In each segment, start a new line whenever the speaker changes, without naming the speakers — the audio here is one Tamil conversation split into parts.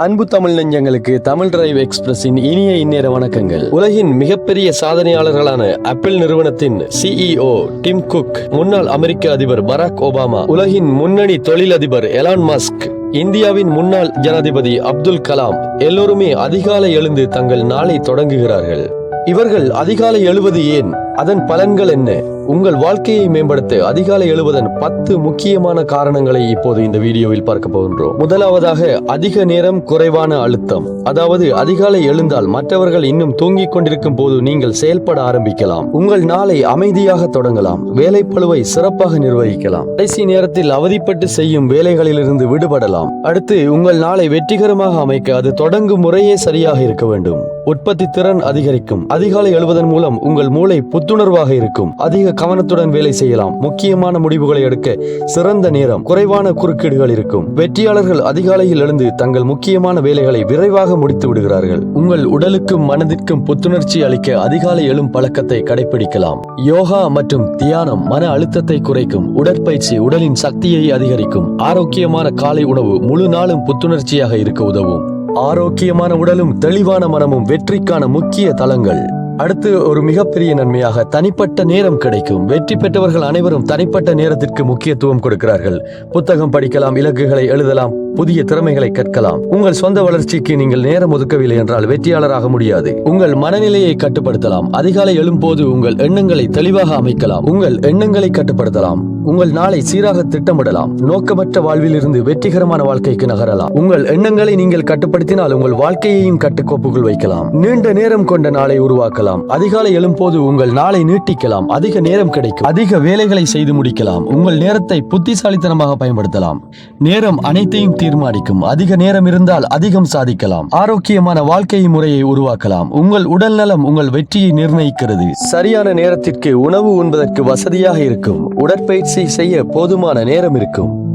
அன்பு தமிழ் நெஞ்சங்களுக்கு தமிழ் டிரைவ் எக்ஸ்பிரஸின் இனிய இந்நேர வணக்கங்கள். உலகின் மிகப்பெரிய சாதனையாளர்களான ஆப்பிள் நிறுவனத்தின் சிஇஓ டிம் குக் முன்னாள் அமெரிக்க அதிபர் பராக் ஒபாமா உலகின் முன்னணி தொழிலதிபர் எலான் மஸ்க் இந்தியாவின் முன்னாள் ஜனாதிபதி அப்துல் கலாம் எல்லோருமே அதிகாலை எழுந்து தங்கள் நாளை தொடங்குகிறார்கள். இவர்கள் அதிகாலை எழுவது ஏன்? அதன் பலன்கள் என்ன? உங்கள் வாழ்க்கையை மேம்படுத்த அதிகாலை எழுவதன் பத்து முக்கியமான காரணங்களை இப்போது இந்த வீடியோவில் பார்க்க போகின்றோம். முதலாவதாக அதிக நேரம் குறைவான அழுத்தம். அதாவது அதிகாலை எழுந்தால் மற்றவர்கள் இன்னும் தூங்கிக் கொண்டிருக்கும் போது நீங்கள் செயல்பட ஆரம்பிக்கலாம். உங்கள் நாளை அமைதியாக தொடங்கலாம். வேலைப்பளுவை சிறப்பாக நிர்வகிக்கலாம். கடைசி நேரத்தில் அவதிப்பட்டு செய்யும் வேலைகளிலிருந்து விடுபடலாம். அடுத்து உங்கள் நாளை வெற்றிகரமாக அமைக்க அது தொடங்கும் முறையே சரியாக இருக்க வேண்டும். உற்பத்தி திறன் அதிகரிக்கும். அதிகாலை எழுவதன் மூலம் உங்கள் மூளை புத்துணர்வாக இருக்கும். அதிக கவனத்துடன் வேலை செய்யலாம். முக்கியமான முடிவுகளை எடுக்க சிறந்த நேரம் குறைவான குறுக்கீடுகள் இருக்கும். வெற்றியாளர்கள் அதிகாலையில் எழுந்து தங்கள் முக்கியமான வேலைகளை விரைவாக முடித்து விடுகிறார்கள். உங்கள் உடலுக்கும் மனதிற்கும் புத்துணர்ச்சி அளிக்க அதிகாலை எழும் பழக்கத்தை கடைபிடிக்கலாம் யோகா மற்றும் தியானம் மன அழுத்தத்தை குறைக்கும். உடற்பயிற்சி உடலின் சக்தியை அதிகரிக்கும். ஆரோக்கியமான காலை உணவு முழு நாளும் புத்துணர்ச்சியாக இருக்க உதவும். ஆரோக்கியமான உடலும் தெளிவான மனமும் வெற்றிக்கான முக்கிய தளங்கள். அடுத்து ஒரு மிகப்பெரிய நன்மையாக தனிப்பட்ட நேரம் கிடைக்கும். வெற்றி பெற்றவர்கள் அனைவரும் தனிப்பட்ட நேரத்திற்கு முக்கியத்துவம் கொடுக்கிறார்கள். புத்தகம் படிக்கலாம் இலக்குகளை எழுதலாம் புதிய திறமைகளை கற்கலாம். உங்கள் சொந்த வளர்ச்சிக்கு நீங்கள் நேரம் ஒதுக்கவில்லை என்றால் வெற்றியாளராக முடியாது. உங்கள் மனநிலையை கட்டுப்படுத்தலாம். அதிகாலை எழும்போது உங்கள் எண்ணங்களை தெளிவாக அமைக்கலாம். உங்கள் எண்ணங்களை கட்டுப்படுத்தலாம். உங்கள் நாளை சீராக திட்டமிடலாம். நோக்கமற்ற வாழ்வில் இருந்து வெற்றிகரமான வாழ்க்கைக்கு நகரலாம். உங்கள் எண்ணங்களை நீங்கள் கட்டுப்படுத்தினால் உங்கள் வாழ்க்கையையும் கட்டுக்கோப்புக்குள் வைக்கலாம். நீண்ட நேரம் கொண்ட நாளை உருவாக்கலாம். அதிகாலை எழும்போது உங்கள் நாளை நீட்டிக்கலாம். அதிக நேரம் கிடைக்கும். அதிக வேலைகளை செய்து முடிக்கலாம். உங்கள் நேரத்தை புத்திசாலித்தனமாக பயன்படுத்தலாம். நேரம் அனைத்தையும் தீர்மானிக்கும். அதிக நேரம் இருந்தால் அதிகம் சாதிக்கலாம். ஆரோக்கியமான வாழ்க்கை முறையை உருவாக்கலாம். உங்கள் உடல் நலம் உங்கள் வெற்றியை நிர்ணயிக்கிறது. சரியான நேரத்திற்கு உணவு உண்பதற்கு வசதியாக இருக்கும். உடற்பயிற்சி செய்ய போதுமான நேரம் இருக்கும்.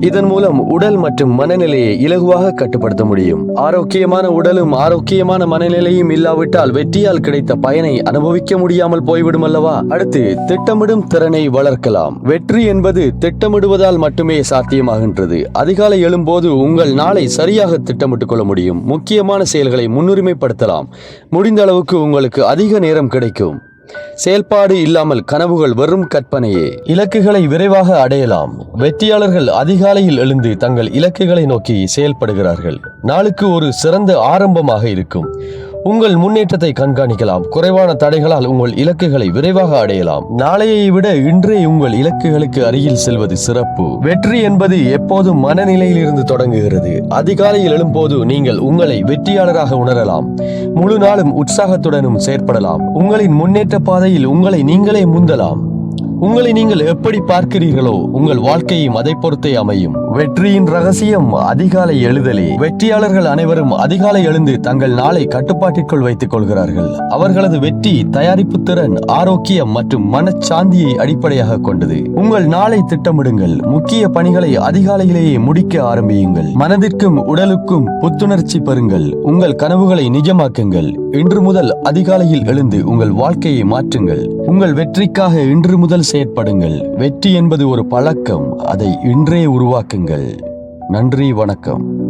இதன் மூலம் உடல் மற்றும் மனநிலையை இலகுவாக கட்டுப்படுத்த முடியும். ஆரோக்கியமான உடலும் ஆரோக்கியமான மனநிலையும் இல்லாவிட்டால் வெற்றியால் கிடைத்த பயனை அனுபவிக்க முடியாமல் போய்விடும் அல்லவா? அடுத்து திட்டமிடும் திறனை வளர்க்கலாம். வெற்றி என்பது திட்டமிடுவதால் மட்டுமே சாத்தியமாகின்றது. அதிகாலை எழும்போது உங்கள் நாளை சரியாக திட்டமிட்டுக் கொள்ள முடியும். முக்கியமான செயல்களை முன்னுரிமைப்படுத்தலாம். முடிந்த அளவுக்கு உங்களுக்கு அதிக நேரம் கிடைக்கும். செயல்பாடு இல்லாமல் கனவுகள் வெறும் கற்பனையே. இலக்குகளை விரைவாக அடையலாம். வெற்றியாளர்கள் அதிகாலையில் எழுந்து தங்கள் இலக்குகளை நோக்கி செயல்படுகிறார்கள். நாளுக்கு ஒரு சிறந்த ஆரம்பமாக இருக்கும். உங்கள் முன்னேற்றத்தை கண்காணிக்கலாம். குறைவான தடைகளால் உங்கள் இலக்குகளை விரைவாக அடையலாம். நாளையை விட இன்றே உங்கள் இலக்குகளுக்கு அருகில் செல்வது சிறப்பு. வெற்றி என்பது எப்போதும் மனநிலையில் இருந்து தொடங்குகிறது. அதிகாலையில் எழும்போது நீங்கள் உங்களை வெற்றியாளராக உணரலாம். முழு நாளும் உற்சாகத்துடனும் செயற்படலாம். உங்களின் முன்னேற்ற பாதையில் உங்களை நீங்களே முந்தலாம். உங்களை நீங்கள் எப்படி பார்க்கிறீர்களோ உங்கள் வாழ்க்கையும் அதை பொறுத்தே அமையும். வெற்றியின் ரகசியம் அதிகாலை எழுதலே. வெற்றியாளர்கள் அனைவரும் அதிகாலை எழுந்து தங்கள் நாளை கட்டுப்பாட்டிற்குள் வைத்துக் கொள்கிறார்கள். அவர்களது வெற்றி தயாரிப்பு திறன் ஆரோக்கியம் மற்றும் மனச்சாந்தியை அடிப்படையாக கொண்டது. உங்கள் நாளை திட்டமிடுங்கள். முக்கிய பணிகளை அதிகாலையிலேயே முடிக்க ஆரம்பியுங்கள். மனதிற்கும் உடலுக்கும் புத்துணர்ச்சி பெறுங்கள். உங்கள் கனவுகளை நிஜமாக்குங்கள். இன்று முதல் அதிகாலையில் எழுந்து உங்கள் வாழ்க்கையை மாற்றுங்கள். உங்கள் வெற்றிக்காக இன்று முதல் செயற்படுங்கள். வெற்றி என்பது ஒரு பழக்கம். அதை இன்றே உருவாக்குங்கள். நன்றி வணக்கம்.